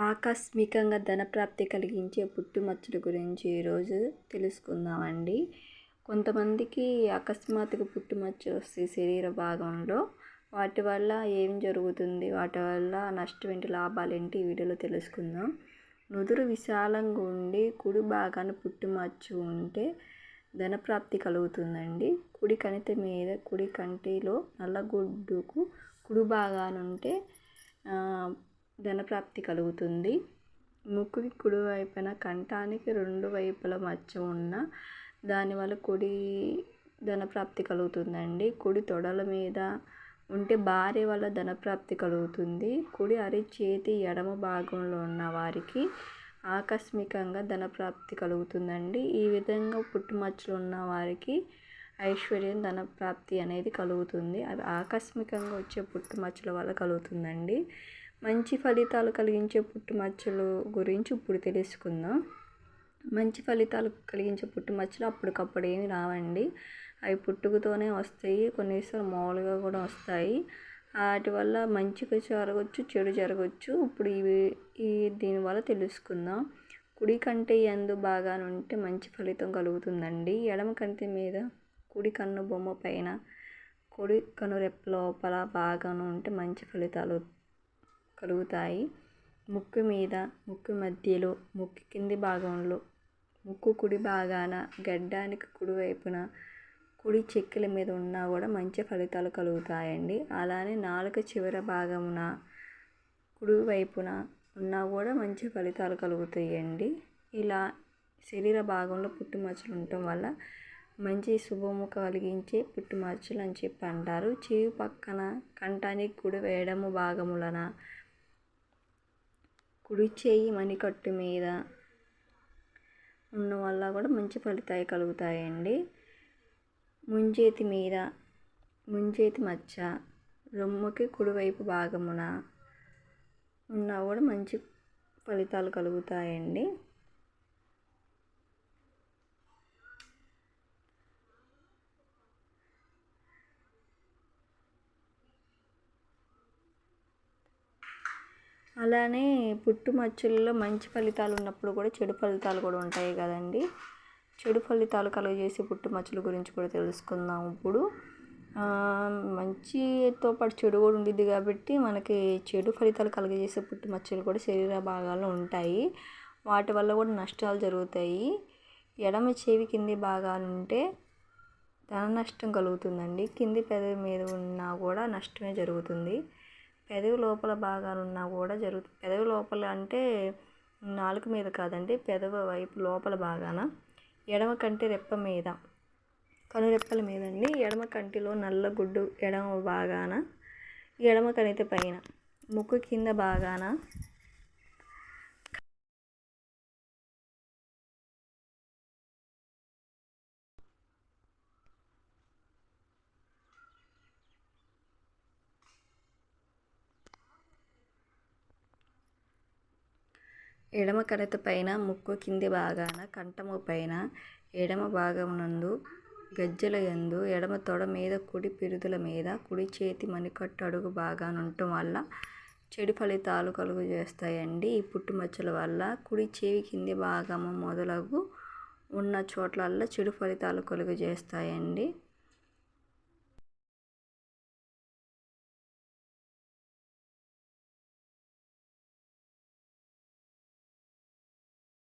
ఆకస్మికంగా ధనప్రాప్తి కలిగించే పుట్టుమచ్చల గురించి ఈరోజు తెలుసుకుందామండి. కొంతమందికి అకస్మాత్తుగా పుట్టుమచ్చ వస్తే శరీర భాగంలో వాటి వల్ల ఏం జరుగుతుంది? వాటి వల్ల నష్టం ఏంటి లాభాలు ఏంటి? ఈ వీడియోలో తెలుసుకుందాం. నుదురు విశాలంగా ఉండి కుడి భాగాన్ని పుట్టుమచ్చు ఉంటే ధనప్రాప్తి కలుగుతుందండి. కుడి కణిత మీద కుడి కంటిలో నల్లగుడ్డుకు కుడి భాగాన ఉంటే ధనప్రాప్తి కలుగుతుంది. ముక్కుకి కుడివైపున కంఠానికి రెండు వైపుల మచ్చ ఉన్న దానివల్ల కుడి ధనప్రాప్తి కలుగుతుందండి. కుడి తొడల మీద ఉంటే భార్య వల్ల ధనప్రాప్తి కలుగుతుంది. కుడి అరిచేతి ఎడమ భాగంలో ఉన్న వారికి ఆకస్మికంగా ధనప్రాప్తి కలుగుతుందండి. ఈ విధంగా పుట్టుమచ్చలు ఉన్న వారికి ఐశ్వర్యం ధనప్రాప్తి అనేది కలుగుతుంది. అవి ఆకస్మికంగా వచ్చే పుట్టుమచ్చల వల్ల కలుగుతుందండి. మంచి ఫలితాలు కలిగించే పుట్టుమచ్చలు గురించి ఇప్పుడు తెలుసుకుందాం. మంచి ఫలితాలు కలిగించే పుట్టుమచ్చలు అప్పటికప్పుడు ఏమి రావండి. అవి పుట్టుకతోనే వస్తాయి కొన్నిసార్లు మామూలుగా కూడా వస్తాయి. వాటి వల్ల మంచిగా జరగవచ్చు చెడు జరగవచ్చు ఇప్పుడు ఇవి ఈ దీనివల్ల తెలుసుకుందాం. కుడి కంటే ఎందు బాగా ఉంటే మంచి ఫలితం కలుగుతుందండి. ఎడమ కంటి మీద కుడి కన్ను బొమ్మ పైన కుడి కనురెప్ప లోపల బాగా ఉంటే మంచి ఫలితాలు కలుగుతాయి. ముక్కు మీద ముక్కు మధ్యలో ముక్కు కింది భాగంలో ముక్కు కుడి భాగాన గడ్డానికి కుడివైపున కుడి చెక్కల మీద ఉన్నా కూడా మంచి ఫలితాలు కలుగుతాయండి. అలానే నాలుక చివర భాగమున కుడివైపున ఉన్నా కూడా మంచి ఫలితాలు కలుగుతాయండి. ఇలా శరీర భాగంలో పుట్టుమచ్చలు ఉండటం వల్ల మంచి శుభము కలిగించే పుట్టుమచ్చలు అని చెప్పి అంటారు. చెవి పక్కన కంఠానికి కుడి వేయడము భాగములన కుడి చేయి మణికట్టు మీద ఉన్న వల్ల కూడా మంచి ఫలితాలు కలుగుతాయండి. ముంజేతి మీద ముంజేతి మచ్చ రొమ్ముకి కుడివైపు భాగమున ఉన్నా కూడా మంచి ఫలితాలు కలుగుతాయండి. అలానే పుట్టు మచ్చల్లో మంచి ఫలితాలు ఉన్నప్పుడు కూడా చెడు ఫలితాలు కూడా ఉంటాయి కదండి. చెడు ఫలితాలు కలుగజేసే పుట్టు మచ్చల గురించి కూడా తెలుసుకుందాం ఇప్పుడు. మంచితో పాటు చెడు కూడా ఉండిద్ది కాబట్టి మనకి చెడు ఫలితాలు కలుగజేసే పుట్టుమచ్చలు కూడా శరీర భాగాల్లో ఉంటాయి. వాటి వల్ల కూడా నష్టాలు జరుగుతాయి. ఎడమ చెవి కింది భాగాలుంటే ధన నష్టం కలుగుతుందండి. కింది పెదవి మీద ఉన్నా కూడా నష్టమే జరుగుతుంది. పెదవి లోపల భాగాలు ఉన్నా కూడా జరుగుతుంది పెదవి లోపల అంటే నాలుక మీద కాదండి పెదవి వైపు లోపల భాగాన. ఎడమ కంటి రెప్ప మీద. కనురెప్పల మీద అండి ఎడమ కంటిలో నల్ల గుడ్డు ఎడమ భాగాన. ఎడమ కణితి పైన. ముక్కు కింద భాగాన. ఎడమ కణిత పైన ముక్కు కింది భాగాన కంఠము పైన ఎడమ భాగమునందు గజ్జల యందు ఎడమ తొడ మీద కుడి పిరుదుల మీద కుడి చేతి మణికట్టు అడుగు భాగాన ఉండటం వల్ల చెడు ఫలితాలు కలుగజేస్తాయండి ఈ పుట్టుమచ్చల వల్ల కుడి చెవి కింది భాగము మొదలగు ఉన్న చోట్లల్లో చెడు ఫలితాలు కలుగజేస్తాయండి